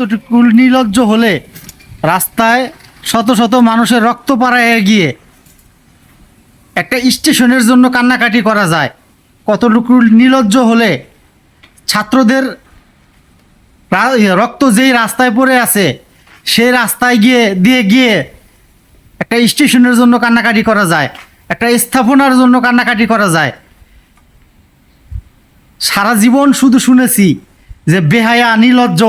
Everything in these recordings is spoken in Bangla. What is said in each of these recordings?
এতটুকু নির্লজ্জ হলে রাস্তায় শত শত মানুষের রক্ত পাড়ায় গিয়ে একটা স্টেশনের জন্য কান্নাকাটি করা যায়। কতটুকু নির্লজ্জ হলে ছাত্রদের ইয়ে, রক্ত যেই রাস্তায় পড়ে আছে সেই রাস্তায় গিয়ে দিয়ে গিয়ে একটা স্টেশনের জন্য কান্নাকাটি করা যায় একটা স্থাপনার জন্য কান্নাকাটি করা যায়। সারা জীবন শুধু শুনেছি যে বেহায়া নির্লজ্জ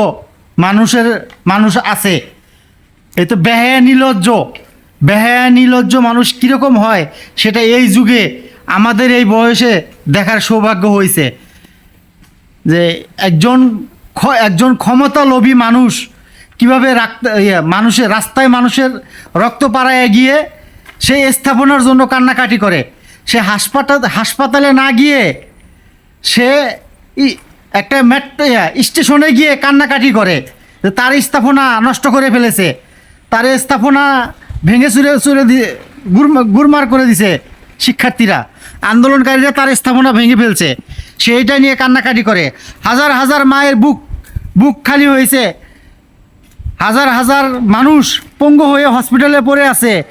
মানুষের মানুষ আছে। এই তো বেহায়া নির্লজ্জ বেহায়া নির্লজ্জ মানুষ কীরকম হয় সেটা এই যুগে আমাদের এই বয়সে দেখার সৌভাগ্য হয়েছে যে একজন একজন ক্ষমতালোভী মানুষ কীভাবে ইয়ে, মানুষের রাস্তায় মানুষের রক্ত পাড়ায় গিয়ে সেই স্থাপনার জন্য কান্নাকাটি করে। সে হাসপাতাল হাসপাতালে না গিয়ে সে একটা মেট্রো স্টেশনে গিয়ে কান্নাকাটি করে। তার স্থাপনা নষ্ট করে ফেলেছে। তার স্থাপনা ভেঙে চুরে চুরে দিয়ে গুরমা- গুরমার করে দিছে শিক্ষার্থীরা। আন্দোলনকারীরা তার স্থাপনা ভেঙে ফেলছে। সেইটা নিয়ে কান্নাকাটি করে। হাজার হাজার মায়ের বুক বুক খালি হয়েছে। হাজার হাজার মানুষ পঙ্গু হয়ে হসপিটালে পড়ে আছে।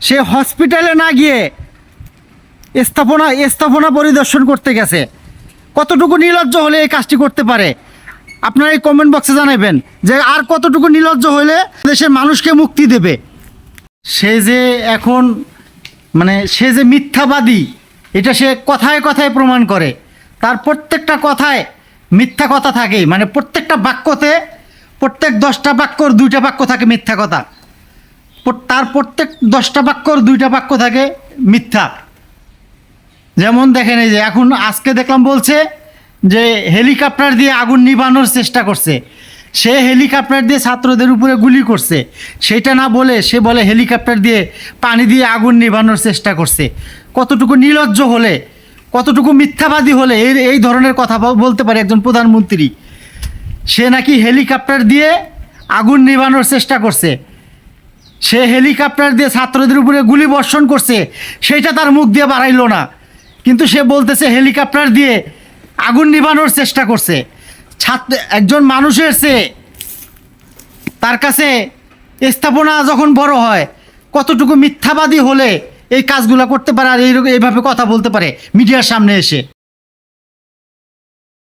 সে হসপিটালে না গিয়ে স্থাপনা স্থাপনা পরিদর্শন করতে গেছে। কতটুকু নির্লজ্জ হলে এই কাজটি করতে পারে? আপনারা এই কমেন্ট বক্সে জানাবেন যে আর কতটুকু নির্লজ্জ হলে দেশের মানুষকে মুক্তি দেবে? সে যে এখন মানে সে যে মিথ্যাবাদী, এটা সে কথায় কথায় প্রমাণ করে। তার প্রত্যেকটা কথায় মিথ্যা কথা থাকে। মানে প্রত্যেকটা বাক্যতে প্রত্যেক দশটা বাক্যর দুইটা বাক্য থাকে মিথ্যা কথা। তার প্রত্যেক দশটা বাক্যর দুইটা বাক্য থাকে মিথ্যা। যেমন দেখেন এই যে, এখন আজকে দেখলাম বলছে যে হেলিকপ্টার দিয়ে আগুন নিবানোর চেষ্টা করছে। সে হেলিকপ্টার দিয়ে ছাত্রদের উপরে গুলি করছে। সেটা না বলে সে বলে হেলিকপ্টার দিয়ে পানি দিয়ে আগুন নিবানোর চেষ্টা করছে। কতটুকু নির্লজ্জ হলে, কতটুকু মিথ্যাবাদী হলে এই এই ধরনের কথা বলতে পারে একজন প্রধানমন্ত্রী। সে নাকি হেলিকপ্টার দিয়ে আগুন নিবানোর চেষ্টা করছে। সে হেলিকপ্টার দিয়ে ছাত্রদের উপরে গুলি বর্ষণ করছে। সেটা তার মুখ দিয়ে বাড়াইলো না। কিন্তু সে বলতেছে হেলিকপ্টার দিয়ে আগুন নিবানোর চেষ্টা করছে। ছাত্র একজন মানুষের সে, তার কাছে স্থাপনা যখন বড় হয়, কতটুকু মিথ্যাবাদী হলে এই কাজগুলো করতে পারে আর এইরকম এইভাবে কথা বলতে পারে মিডিয়ার সামনে এসে।